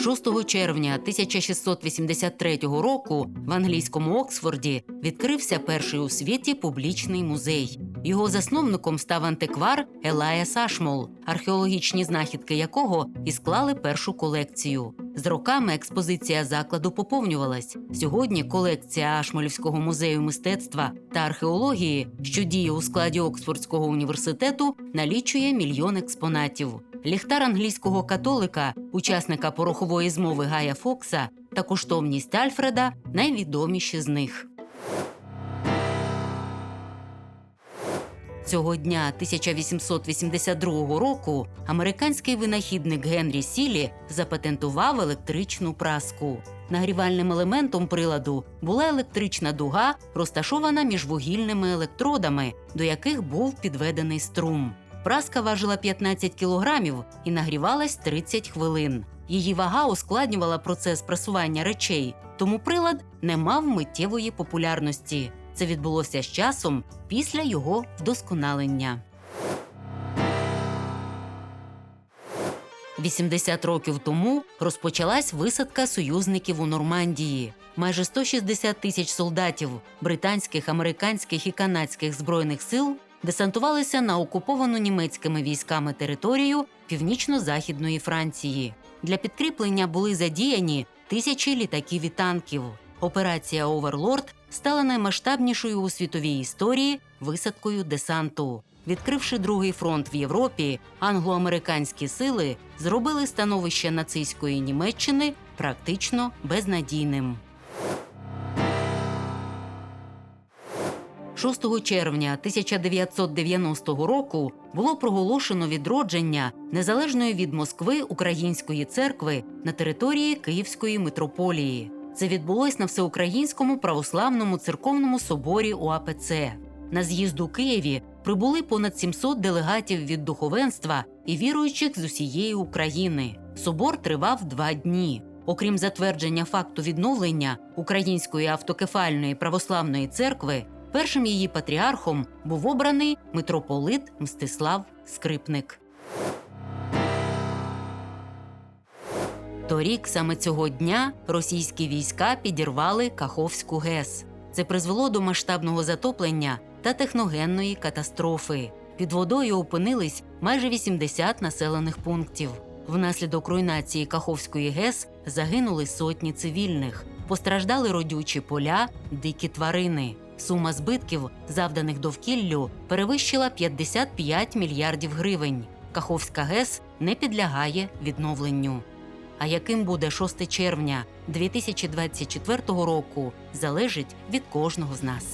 6 червня 1683 року в англійському Оксфорді відкрився перший у світі публічний музей. Його засновником став антиквар Елая Сашмол, археологічні знахідки якого і склали першу колекцію. З роками експозиція закладу поповнювалась. Сьогодні колекція Ашмолівського музею мистецтва та археології, що діє у складі Оксфордського університету, налічує мільйон експонатів. Ліхтар англійського католика, учасника порохової змови Гая Фокса та коштовність Альфреда найвідоміші з них. Цього дня 1882 року американський винахідник Генрі Сілі запатентував електричну праску. Нагрівальним елементом приладу була електрична дуга, розташована між вугільними електродами, до яких був підведений струм. Праска важила 15 кілограмів і нагрівалась 30 хвилин. Її вага ускладнювала процес прасування речей, тому прилад не мав миттєвої популярності. Це відбулося з часом після його вдосконалення. 80 років тому розпочалась висадка союзників у Нормандії. Майже 160 тисяч солдатів британських, американських і канадських збройних сил десантувалися на окуповану німецькими військами територію північно-західної Франції. Для підкріплення були задіяні тисячі літаків і танків. Операція Оверлорд стала наймасштабнішою у світовій історії висадкою десанту. Відкривши другий фронт в Європі, англо-американські сили зробили становище нацистської Німеччини практично безнадійним. 6 червня 1990 року було проголошено відродження незалежної від Москви української церкви на території Київської митрополії. Це відбулось на всеукраїнському православному церковному соборі УАПЦ. На з'їзд у Києві прибули понад 700 делегатів від духовенства і віруючих з усієї України. Собор тривав два дні. Окрім затвердження факту відновлення Української автокефальної православної церкви, першим її патріархом був обраний митрополит Мстислав Скрипник. Торік саме цього дня російські війська підірвали Каховську ГЕС. Це призвело до масштабного затоплення та техногенної катастрофи. Під водою опинились майже 80 населених пунктів. Внаслідок руйнації Каховської ГЕС загинули сотні цивільних, постраждали родючі поля, дикі тварини. Сума збитків, завданих довкіллю, перевищила 55 мільярдів гривень. Каховська ГЕС не підлягає відновленню. А яким буде 6 червня 2024 року, залежить від кожного з нас.